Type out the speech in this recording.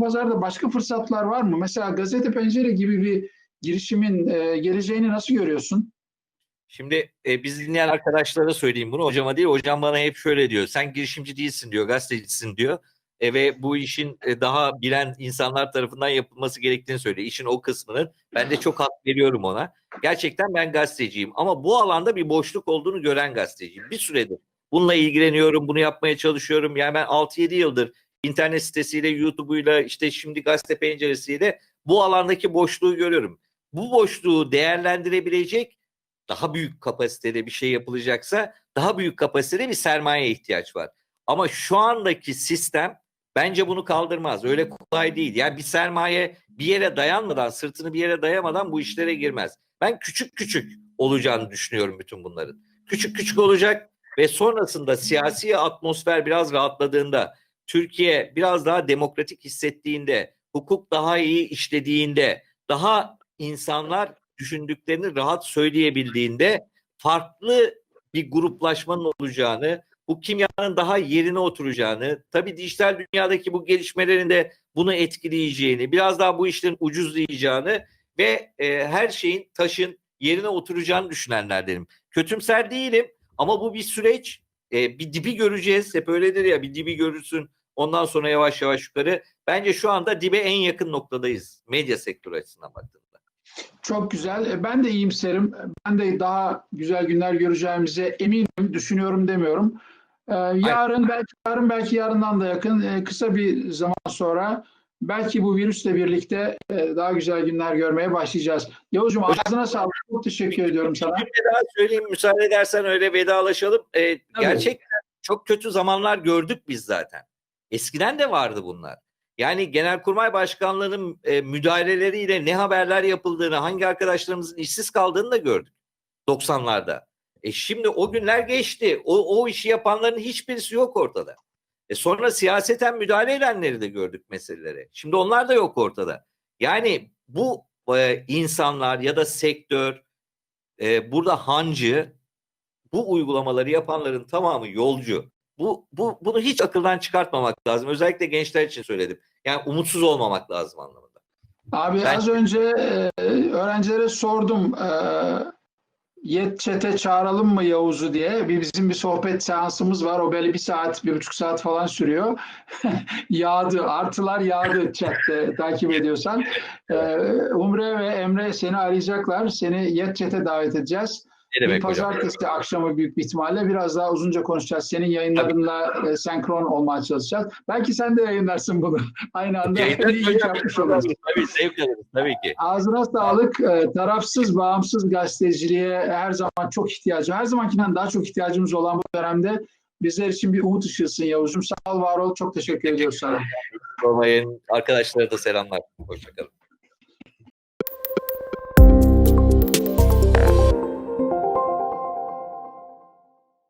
pazarda başka fırsatlar var mı? Mesela gazete pencere gibi bir girişimin e, geleceğini nasıl görüyorsun? Şimdi e, biz dinleyen arkadaşlara söyleyeyim bunu. Hocama değil, hocam bana hep şöyle diyor. Sen girişimci değilsin diyor, gazetecisin diyor. E, ve bu işin e, daha bilen insanlar tarafından yapılması gerektiğini söylüyor. İşin o kısmının. Ben de çok hak veriyorum ona. Gerçekten ben gazeteciyim. Ama bu alanda bir boşluk olduğunu gören gazeteciyim. Bir süredir bununla ilgileniyorum, bunu yapmaya çalışıyorum. Yani ben 6-7 yıldır internet sitesiyle, YouTube'uyla, işte şimdi gazete penceresiyle bu alandaki boşluğu görüyorum. Bu boşluğu değerlendirebilecek daha büyük kapasitede bir şey yapılacaksa daha büyük kapasitede bir sermaye ihtiyaç var. Ama şu andaki sistem bence bunu kaldırmaz. Öyle kolay değil. Yani bir sermaye bir yere dayanmadan, sırtını bir yere dayamadan bu işlere girmez. Ben küçük küçük olacağını düşünüyorum bütün bunların. Küçük küçük olacak ve sonrasında siyasi atmosfer biraz rahatladığında, Türkiye biraz daha demokratik hissettiğinde, hukuk daha iyi işlediğinde, daha insanlar düşündüklerini rahat söyleyebildiğinde farklı bir gruplaşmanın olacağını, bu kimyanın daha yerine oturacağını, tabii dijital dünyadaki bu gelişmelerin de bunu etkileyeceğini, biraz daha bu işlerin ucuzlayacağını ve e, her şeyin taşın yerine oturacağını düşünenlerdenim. Kötümser değilim ama bu bir süreç. E, bir dibi göreceğiz. Hep öyledir ya bir dibi görürsün. Ondan sonra yavaş yavaş yukarı. Bence şu anda dibe en yakın noktadayız. Medya sektörü açısından baktığımda. Çok güzel. E, Ben de iyimserim. Ben de daha güzel günler göreceğimize eminim, düşünüyorum demiyorum. Ee, yarın belki yarın belki yarından da yakın e, kısa bir zaman sonra belki bu virüsle birlikte e, daha güzel günler görmeye başlayacağız. Yavuzcuğum ağzına sağlık. Çok teşekkür ediyorum sana. Bir daha söyleyeyim müsaade edersen öyle vedalaşalım. Ee, gerçekten çok kötü zamanlar gördük biz zaten. Eskiden de vardı bunlar. Yani Genelkurmay Başkanlığı'nın e, müdahaleleriyle ne haberler yapıldığını, hangi arkadaşlarımızın işsiz kaldığını da gördük 90'larda. E şimdi o günler geçti. O, o işi yapanların hiçbirisi yok ortada. E sonra siyaseten müdahale edenleri de gördük meselelere. Şimdi onlar da yok ortada. Yani bu e, insanlar ya da sektör e, burada hancı bu uygulamaları yapanların tamamı yolcu. Bu, bu bunu hiç akıldan çıkartmamak lazım. Özellikle gençler için söyledim. Yani umutsuz olmamak lazım anlamında. Abi Ben- az önce e, öğrencilere sordum. E, Yet çete çağıralım mı Yavuz'u diye. Bir, bizim bir sohbet seansımız var. O böyle bir saat, bir buçuk saat falan sürüyor. yağdı, artılar yağdı chatte takip ediyorsan. E, Umre ve Emre seni arayacaklar. Seni Yet çete davet edeceğiz. Ne demek hocam? pazartesi akşamı büyük bir ihtimalle biraz daha uzunca konuşacağız. Senin yayınlarınla e, senkron olmaya çalışacağız. Belki sen de yayınlarsın bunu. Aynı anda yapmış oluruz. Tabii zevk alırız tabii ki. Ağzına sağlık. Ee, Tarafsız, bağımsız gazeteciliğe her zaman çok ihtiyacı, her zamankinden daha çok ihtiyacımız olan bu dönemde bizler için bir umut ışığısın Yavuz'um. Sağ ol, var ol. Çok teşekkür ediyoruz sana. Arkadaşlara da selamlar. Hoşçakalın.